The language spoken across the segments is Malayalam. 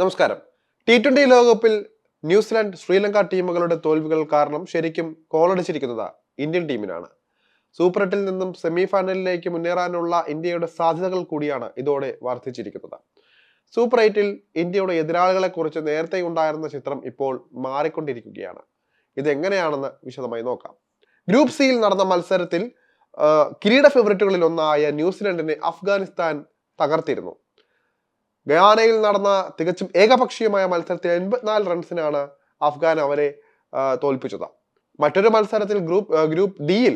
നമസ്കാരം. ടി ട്വന്റി ലോകകപ്പിൽ ന്യൂസിലാൻഡ് ശ്രീലങ്ക ടീമുകളുടെ തോൽവികൾ കാരണം ശരിക്കും കോളടിച്ചിരിക്കുന്നത് ഇന്ത്യൻ ടീമിനാണ്. സൂപ്പർ എട്ടിൽ നിന്നും സെമി ഫൈനലിലേക്ക് മുന്നേറാനുള്ള ഇന്ത്യയുടെ സാധ്യതകൾ കൂടിയാണ് ഇതോടെ വർദ്ധിച്ചിരിക്കുന്നത്. സൂപ്പർ എയ്റ്റിൽ ഇന്ത്യയുടെ എതിരാളികളെ കുറിച്ച് നേരത്തെ ഉണ്ടായിരുന്ന ചിത്രം ഇപ്പോൾ മാറിക്കൊണ്ടിരിക്കുകയാണ്. ഇതെങ്ങനെയാണെന്ന് വിശദമായി നോക്കാം. ഗ്രൂപ്പ് സിയിൽ നടന്ന മത്സരത്തിൽ കിരീട ഫേവറേറ്റുകളിൽ ഒന്നായ ന്യൂസിലൻഡിനെ അഫ്ഗാനിസ്ഥാൻ തകർത്തിരുന്നു. ഗയാനയിൽ നടന്ന തികച്ചും ഏകപക്ഷീയമായ മത്സരത്തിൽ എൺപത്തിനാല് റൺസിനാണ് അഫ്ഗാൻ അവരെ തോൽപ്പിച്ചത്. മറ്റൊരു മത്സരത്തിൽ ഗ്രൂപ്പ് ഗ്രൂപ്പ് ഡിയിൽ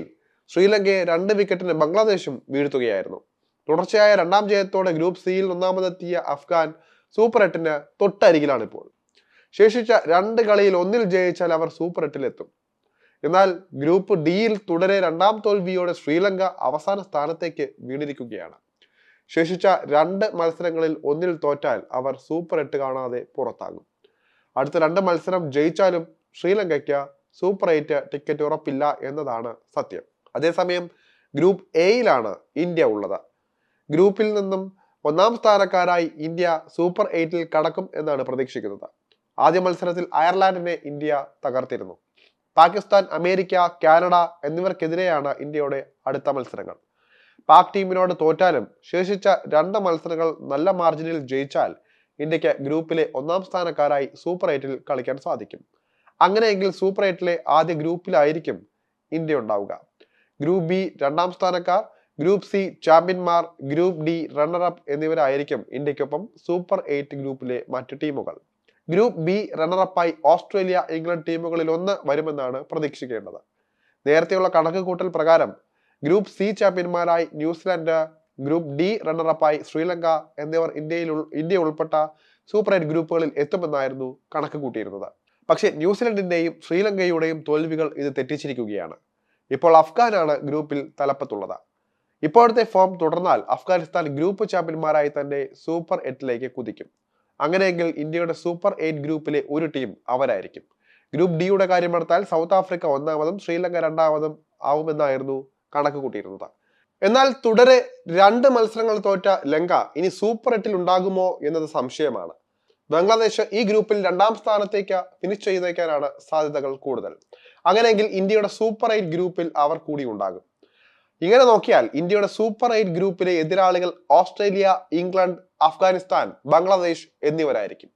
ശ്രീലങ്കയെ രണ്ട് വിക്കറ്റിന് ബംഗ്ലാദേശും വീഴ്ത്തുകയായിരുന്നു. തുടർച്ചയായ രണ്ടാം ജയത്തോടെ ഗ്രൂപ്പ് സിയിൽ ഒന്നാമതെത്തിയ അഫ്ഗാൻ സൂപ്പർ എട്ടിന് തൊട്ടരികിലാണ് ഇപ്പോൾ. ശേഷിച്ച രണ്ട് കളിയിൽ ഒന്നിൽ ജയിച്ചാൽ അവർ സൂപ്പർ എട്ടിലെത്തും. എന്നാൽ ഗ്രൂപ്പ് ഡിയിൽ തുടരെ രണ്ടാം തോൽവിയോടെ ശ്രീലങ്ക അവസാന സ്ഥാനത്തേക്ക് വീണിരിക്കുകയാണ്. ശേഷിച്ച രണ്ട് മത്സരങ്ങളിൽ ഒന്നിൽ തോറ്റാൽ അവർ സൂപ്പർ എട്ട് കാണാതെ പുറത്താകും. അടുത്ത രണ്ട് മത്സരം ജയിച്ചാലും ശ്രീലങ്കയ്ക്ക് സൂപ്പർ എയ്റ്റ് ടിക്കറ്റ് ഉറപ്പില്ല എന്നതാണ് സത്യം. അതേസമയം ഗ്രൂപ്പ് എയിലാണ് ഇന്ത്യ ഉള്ളത്. ഗ്രൂപ്പിൽ നിന്നും ഒന്നാം സ്ഥാനക്കാരായി ഇന്ത്യ സൂപ്പർ എയ്റ്റിൽ കടക്കും എന്നാണ് പ്രതീക്ഷിക്കുന്നത്. ആദ്യ മത്സരത്തിൽ അയർലാൻഡിനെ ഇന്ത്യ തകർത്തിരുന്നു. പാകിസ്ഥാൻ അമേരിക്ക കാനഡ എന്നിവർക്കെതിരെയാണ് ഇന്ത്യയുടെ അടുത്ത മത്സരങ്ങൾ. പാക് ടീമിനോട് തോറ്റാലും ശേഷിച്ച രണ്ട് മത്സരങ്ങൾ നല്ല മാർജിനിൽ ജയിച്ചാൽ ഇന്ത്യയ്ക്ക് ഗ്രൂപ്പിലെ ഒന്നാം സ്ഥാനക്കാരായി സൂപ്പർ എയ്റ്റിൽ കളിക്കാൻ സാധിക്കും. അങ്ങനെയെങ്കിൽ സൂപ്പർ എയ്റ്റിലെ ആദ്യ ഗ്രൂപ്പിലായിരിക്കും ഇന്ത്യ ഉണ്ടാവുക. ഗ്രൂപ്പ് ബി രണ്ടാം സ്ഥാനക്കാർ ഗ്രൂപ്പ് സി ചാമ്പ്യന്മാർ ഗ്രൂപ്പ് ഡി റണ്ണറപ്പ് എന്നിവരായിരിക്കും ഇന്ത്യക്കൊപ്പം സൂപ്പർ എയ്റ്റ് ഗ്രൂപ്പിലെ മറ്റു ടീമുകൾ. ഗ്രൂപ്പ് ബി റണ്ണറപ്പായി ഓസ്ട്രേലിയ ഇംഗ്ലണ്ട് ടീമുകളിൽ ഒന്ന് വരുമെന്നാണ് പ്രതീക്ഷിക്കേണ്ടത്. നേരത്തെയുള്ള കണക്ക് കൂട്ടൽ പ്രകാരം ഗ്രൂപ്പ് സി ചാമ്പ്യന്മാരായി ന്യൂസിലാൻഡ് ഗ്രൂപ്പ് ഡി റണ്ണറപ്പായി ശ്രീലങ്ക എന്നിവർ ഇന്ത്യയിൽ ഇന്ത്യ ഉൾപ്പെട്ട സൂപ്പർ എയ്റ്റ് ഗ്രൂപ്പുകളിൽ എത്തുമെന്നായിരുന്നു കണക്ക് കൂട്ടിയിരുന്നത്. പക്ഷേ ന്യൂസിലൻഡിന്റെയും ശ്രീലങ്കയുടെയും തോൽവികൾ ഇത് തെറ്റിച്ചിരിക്കുകയാണ്. ഇപ്പോൾ അഫ്ഗാനാണ് ഗ്രൂപ്പിൽ തലപ്പത്തുള്ളത്. ഇപ്പോഴത്തെ ഫോം തുടർന്നാൽ അഫ്ഗാനിസ്ഥാൻ ഗ്രൂപ്പ് ചാമ്പ്യന്മാരായി തന്നെ സൂപ്പർ എട്ടിലേക്ക് കുതിക്കും. അങ്ങനെയെങ്കിൽ ഇന്ത്യയുടെ സൂപ്പർ എയ്റ്റ് ഗ്രൂപ്പിലെ ഒരു ടീം അവരായിരിക്കും. ഗ്രൂപ്പ് ഡിയുടെ കാര്യമെടുത്താൽ സൗത്ത് ആഫ്രിക്ക ഒന്നാമതും ശ്രീലങ്ക രണ്ടാമതും ആവുമെന്നായിരുന്നു കണക്ക് കൂട്ടിയിരുന്നത്. എന്നാൽ തുടരെ രണ്ട് മത്സരങ്ങൾ തോറ്റ ലങ്ക ഇനി സൂപ്പർ എട്ടിൽ ഉണ്ടാകുമോ എന്നത് സംശയമാണ്. ബംഗ്ലാദേശ് ഈ ഗ്രൂപ്പിൽ രണ്ടാം സ്ഥാനത്തേക്ക് ഫിനിഷ് ചെയ്തേക്കാനാണ് സാധ്യതകൾ കൂടുതൽ. അങ്ങനെയെങ്കിൽ ഇന്ത്യയുടെ സൂപ്പർ എയ്റ്റ് ഗ്രൂപ്പിൽ അവർ കൂടി ഉണ്ടാകും. ഇങ്ങനെ നോക്കിയാൽ ഇന്ത്യയുടെ സൂപ്പർ എയ്റ്റ് ഗ്രൂപ്പിലെ എതിരാളികൾ ഓസ്ട്രേലിയ ഇംഗ്ലണ്ട് അഫ്ഗാനിസ്ഥാൻ ബംഗ്ലാദേശ് എന്നിവരായിരിക്കും.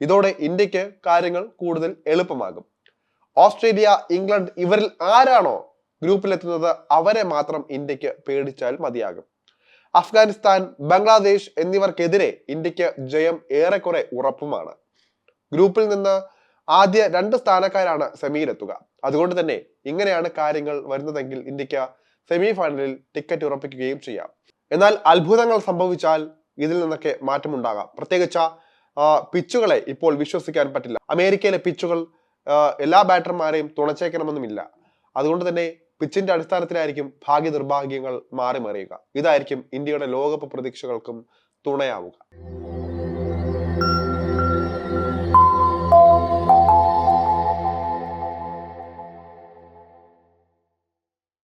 ഇതോടെ ഇന്ത്യയ്ക്ക് കാര്യങ്ങൾ കൂടുതൽ എളുപ്പമാകും. ഓസ്ട്രേലിയ ഇംഗ്ലണ്ട് ഇവരിൽ ആരാണോ ഗ്രൂപ്പിലെത്തുന്നത് അവരെ മാത്രം ഇന്ത്യയ്ക്ക് പേടിച്ചാൽ മതിയാകും. അഫ്ഗാനിസ്ഥാൻ ബംഗ്ലാദേശ് എന്നിവർക്കെതിരെ ഇന്ത്യയ്ക്ക് ജയം ഏറെക്കുറെ ഉറപ്പുമാണ്. ഗ്രൂപ്പിൽ നിന്ന് ആദ്യ രണ്ട് സ്ഥാനക്കാരാണ് സെമിയിലെത്തുക. അതുകൊണ്ട് തന്നെ ഇങ്ങനെയാണ് കാര്യങ്ങൾ വരുന്നതെങ്കിൽ ഇന്ത്യയ്ക്ക് സെമി ഫൈനലിൽ ടിക്കറ്റ് ഉറപ്പിക്കുകയും ചെയ്യാം. എന്നാൽ അത്ഭുതങ്ങൾ സംഭവിച്ചാൽ ഇതിൽ നിന്നൊക്കെ മാറ്റമുണ്ടാകാം. പ്രത്യേകിച്ച് പിച്ചുകളെ ഇപ്പോൾ വിശ്വസിക്കാൻ പറ്റില്ല. അമേരിക്കയിലെ പിച്ചുകൾ എല്ലാ ബാറ്റർമാരെയും തുണച്ചേക്കണമെന്നുമില്ല. അതുകൊണ്ട് തന്നെ പിച്ചിന്റെ അടിസ്ഥാനത്തിലായിരിക്കും ഭാഗ്യ നിർഭാഗ്യങ്ങൾ മാറി മറിയുക ഇതായിരിക്കും ഇന്ത്യയുടെ ലോകകപ്പ് പ്രതീക്ഷകൾക്കും തുണയാവുക.